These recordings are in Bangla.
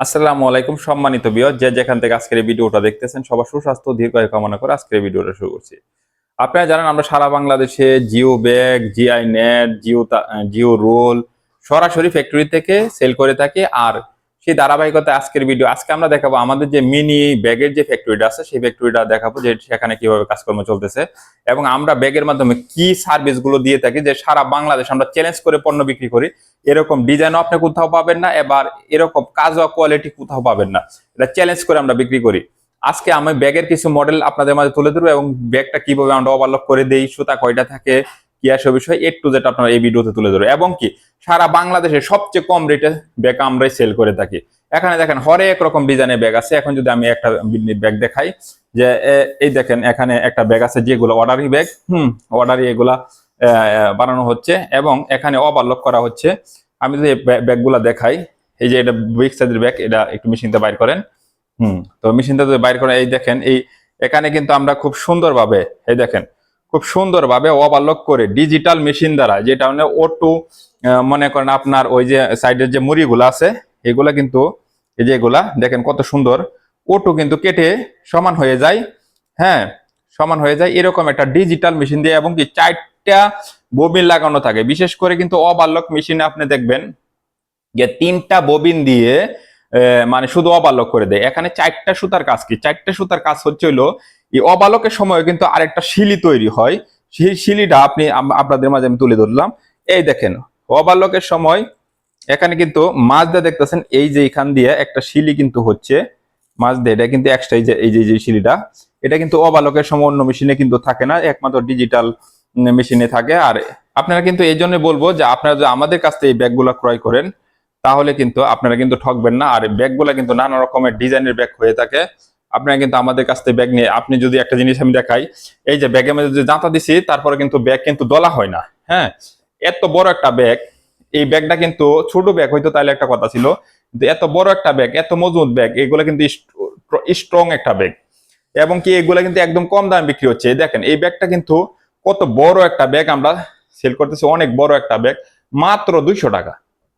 আসসালামু আলাইকুম সম্মানিত বিয় যে যেখান থেকে আজকের এই ভিডিওটা দেখতেছেন, সবার সুস্বাস্থ্য, দীর্ঘায়ু কামনা করে আজকের ভিডিওটা শুরু করছি। আপনারা জানেন, আমরা সারা বাংলাদেশে geo bag, GI net, geo geo roll সরাসরি ফ্যাক্টরি থেকে সেল করে থাকি। আর সেই ধারাবাহিকতায় আজকের ভিডিও, আজকে আমরা দেখাবো আমাদের যে মিনি ব্যাগের যে ফ্যাক্টরিটা আছে, সেই ফ্যাক্টরিটা দেখাবো যে সেখানে কীভাবে কাজকর্ম চলতেছে। এবং আমরা ব্যাগের মাধ্যমে কি সার্ভিসগুলো দিয়ে থাকি, যে সারা বাংলাদেশ আমরা চ্যালেঞ্জ করে পণ্য বিক্রি করি এরকম ডিজাইনও আপনি কোথাও পাবেন না, এবার এরকম কাজ বা কোয়ালিটি কোথাও পাবেন না। এটা চ্যালেঞ্জ করে আমরা বিক্রি করি। আজকে আমি ব্যাগের কিছু মডেল আপনাদের মাঝে তুলে ধরবো এবং ব্যাগটা কীভাবে আমরা ওভারলক করে দেই, সুতা কয়টা থাকে, কি আসে বিষয় এ টু জেড আপনারা এই ভিডিওতে তুলে ধরবো। এবং কি, সারা বাংলাদেশে সবচেয়ে কম রেটে ব্যাগ আমরাই সেল করে থাকি। এখানে দেখেন হরেক রকম ডিজাইনের ব্যাগ আছে। এখন যদি আমি একটা ব্যাগ দেখাই, যে এই দেখেন এখানে একটা ব্যাগ আছে যেগুলো অর্ডারি ব্যাগ হুম অর্ডারি এগুলা বানানো হচ্ছে এবং এখানে ওভারলক করা হচ্ছে। আমি যদি ব্যাগ- ব্যাগগুলা দেখাই, এই যে এটা বিগ সাইজের ব্যাগ এটা একটু মেশিনটা বাইর করেন। হুম, তো মেশিনটা যদি বাইর করেন, এই দেখেন, এই, এখানে কিন্তু আমরা খুব সুন্দরভাবে, এই দেখেন, খুব সুন্দরভাবে ওভারলক করে ডিজিটাল মেশিন দ্বারা, যেটা মানে ওটু মনে করেন আপনার ওই যে সাইডের যে মুড়িগুলো আছে, এগুলা কিন্তু, এই যে এগুলা, দেখেন কত সুন্দর। ওটু কিন্তু কেটে সমান হয়ে যায় হ্যাঁ সমান হয়ে যায়, এরকম একটা ডিজিটাল মেশিন দিয়ে এবং কি চারটা ববিন লাগানো থাকে। বিশেষ করে কিন্তু ওভারলক মেশিনে আপনি দেখবেন যে তিনটা ববিন দিয়ে মানে শুধু অবালক করে দেয়। এখানে চারটা সুতার কাজ কি? চারটা সুতার কাজ হচ্ছে হলো, এই অবালকের সময় কিন্তু আরেকটা শিলি তৈরি হয়। সেই শিলিটা আপনি আপনাদের মাঝে আমি তুলে ধরলাম। এই দেখেন, অবালকের সময় এখানে কিন্তু মাছ দিয়ে দেখতেছেন, এই যে এখান দিয়ে একটা শিলি কিন্তু হচ্ছে। মাছ দিয়ে, এটা কিন্তু এক্সট্রা এই যে এই যে শিলিটা, এটা কিন্তু অবালকের সময় অন্য মেশিনে কিন্তু থাকে না। একমাত্র ডিজিটাল মেশিনে থাকে। আর আপনারা কিন্তু এই জন্য বলব যে আপনারা যদি আমাদের কাছ থেকে এই ব্যাগগুলো ক্রয় করেন, তাহলে কিন্তু আপনারা কিন্তু ঠকবেন না। আর ব্যাগগুলো কিন্তু নানা রকমের ডিজাইনের ব্যাগ হয়ে থাকে। আপনারা কিন্তু আমাদের কাছ থেকে ব্যাগ নিয়ে, আপনি যদি একটা জিনিস আমি দেখাই, এই যে ব্যাগের মধ্যে যে দাঁতা দিছি, তারপরে কিন্তু ব্যাগ কিন্তু দলা হয় না। হ্যাঁ এত বড় একটা ব্যাগ, এই ব্যাগটা কিন্তু ছোট ব্যাগ, হয়তো তাহলে একটা কথা ছিল এত বড় একটা ব্যাগ, এত মজবুত ব্যাগ, এগুলো কিন্তু স্ট্রং একটা ব্যাগ। এবং কি এগুলো কিন্তু একদম কম দামে বিক্রি হচ্ছে। দেখেন, এই ব্যাগটা কিন্তু কত বড় একটা ব্যাগ আমরা সেল করতেছি, অনেক বড় একটা ব্যাগ মাত্র দুইশো টাকা।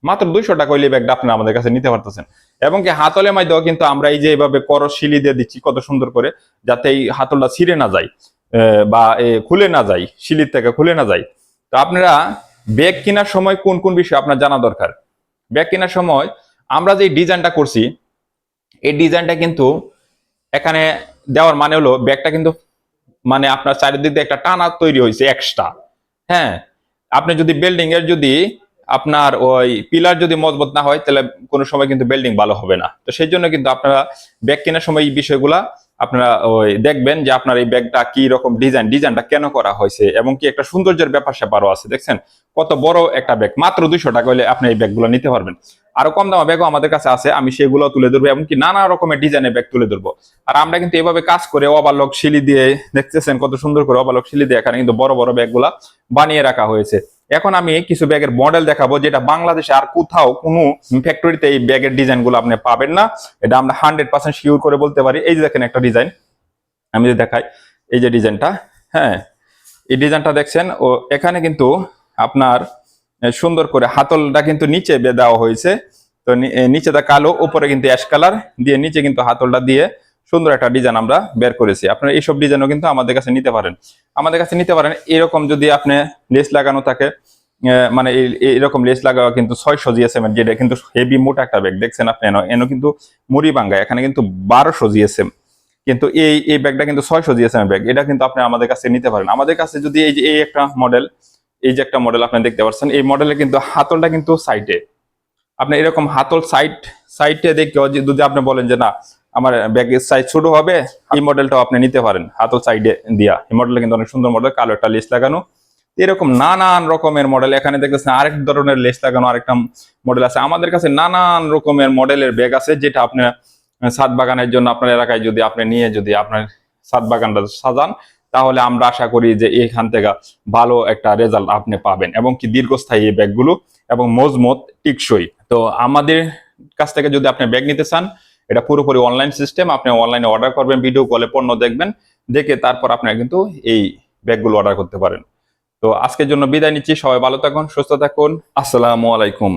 মাত্র দুইশো টাকা হইলে ব্যাগটা আপনি আমাদের কাছে নিতে পারতেছেন। এবং কি হাতলে মাই দেওয়া কিন্তু আমরা এই যে এইভাবে করস শিলি দিয়ে দিচ্ছি, কত সুন্দর করে, যাতে এই হাতলটা ছিঁড়ে না যায় বা খুলে না যায় শিলির থেকে খুলে না যায়। তো আপনারা ব্যাগ কেনার সময় কোন কোন বিষয় আপনার জানা দরকার? ব্যাগ কেনার সময় আমরা যে ডিজাইনটা করছি, এই ডিজাইনটা কিন্তু এখানে দেওয়ার মানে হলো ব্যাগটা কিন্তু মানে আপনার চারিদিক দিয়ে একটা টানা তৈরি হয়েছে এক্সট্রা হ্যাঁ আপনি যদি বিল্ডিং এর যদি আপনার ওই পিলার যদি মজবুত না হয়, তাহলে কোনো সময় কিন্তু বিল্ডিং ভালো হবে না। তো সেই জন্য কিন্তু আপনারা ব্যাক কেনার সময় এই বিষয়গুলা আপনারা ওই দেখবেন যে আপনার এই ব্যাগটা কি রকম ডিজাইন ডিজাইনটা কেন করা হয়েছে এবং কি একটা সৌন্দর্যের ব্যাপার স্যাপারও আছে, দেখছেন? কত বড় একটা ব্যাগ মাত্র দুইশো টাকা হলে আপনি এই ব্যাগগুলো নিতে পারবেন। আরও কম দামা ব্যাগও আমাদের কাছে আছে, আমি সেগুলো তুলে ধরবো এমনকি নানা রকমের ডিজাইনের ব্যাগ তুলে ধরবো। আর আমরা কিন্তু এভাবে কাজ করে অবালক শিলি দিয়ে, দেখতেছেন কত সুন্দর করে অবালক শিলি দিয়ে এখানে কিন্তু বড় বড় ব্যাগগুলা বানিয়ে রাখা হয়েছে। এখন আমি কিছু ব্যাগের মডেল দেখাবো, যেটা বাংলাদেশে আর কোথাও কোনো ফ্যাক্টরিতে এই ব্যাগের ডিজাইনগুলো আপনি পাবেন না। এটা আমরা হান্ড্রেড পার্সেন্ট শিওর করে বলতে পারি। এই যে দেখেন একটা ডিজাইন আমি যদি দেখাই, এই যে ডিজাইনটা হ্যাঁ এই ডিজাইনটা দেখছেন, ও এখানে কিন্তু আপনার সুন্দর করে হাতলটা কিন্তু নিচে দেওয়া হয়েছে। তো নিচেটা কালো, উপরে কিন্তু অ্যাশ কালার দিয়ে নিচে কিন্তু হাতলটা দিয়ে সুন্দর একটা ডিজাইন আমরা বের করেছি। আপনারা এইসব ডিজাইনও কিন্তু আমাদের কাছে নিতে পারেন। আমাদের কাছে নিতে পারেন, এরকম যদি আপনি লেস লাগানো থাকে মানে এরকম লেস লাগাও কিন্তু ছয়শো জিএসএম এর, যেটা কিন্তু হেভি মোটা একটা ব্যাগ দেখছেন আপনি, এনো এনো কিন্তু মুড়ি বাঙ্গা এখানে কিন্তু বারোশো জিএসএম কিন্তু এই এই ব্যাগটা কিন্তু ছয়শো জিএসএম ব্যাগ এটা কিন্তু আপনি আমাদের কাছে নিতে পারেন। আমাদের কাছে যদি এই যে, এই একটা মডেল এই যে একটা মডেল আপনি দেখতে পাচ্ছেন, এই মডেলে কিন্তু হাতলটা কিন্তু সাইডে আপনি এরকম হাতল সাইড সাইডে দেখে যদি আপনি বলেন যে না আমার ব্যাগের সাইজ ছোট হবে, এই মডেলটাও আপনি নিতে পারেন। হাতল সাইডে দিয়া। এই মডেলটা কিন্তু অনেক সুন্দর মডেল কালো একটা লেস লাগানো। এরকম নানান রকমের মডেল এখানে দেখতেছেন আরেক ধরনের লেস লাগানো, আরেকটা মডেল আছে। আমাদের কাছে নানান রকমের মডেলের ব্যাগ আছে, যেটা আপনি ছাদ বাগানের জন্য আপনার এলাকায় যদি আপনি নিয়ে যদি আপনার ছাদ বাগানটা সাজান, তাহলে আমরা আশা করি যে এখান থেকে ভালো একটা রেজাল্ট আপনি পাবেন। এবং কি দীর্ঘস্থায়ী এই ব্যাগগুলো এবং মজমত টিকসই। তো আমাদের কাছ থেকে যদি আপনি ব্যাগ নিতে চান এটা পুরোপুরি অনলাইন সিস্টেম আপনি অনলাইনে অর্ডার করবেন ভিডিও কলে পণ্য দেখবেন, দেখে তারপর আপনারা কিন্তু এই ব্যাগগুলো অর্ডার করতে পারেন। তো আজকের জন্য বিদায় নিচ্ছি, সবাই ভালো থাকুন, সুস্থ থাকুন, আসসালামু আলাইকুম।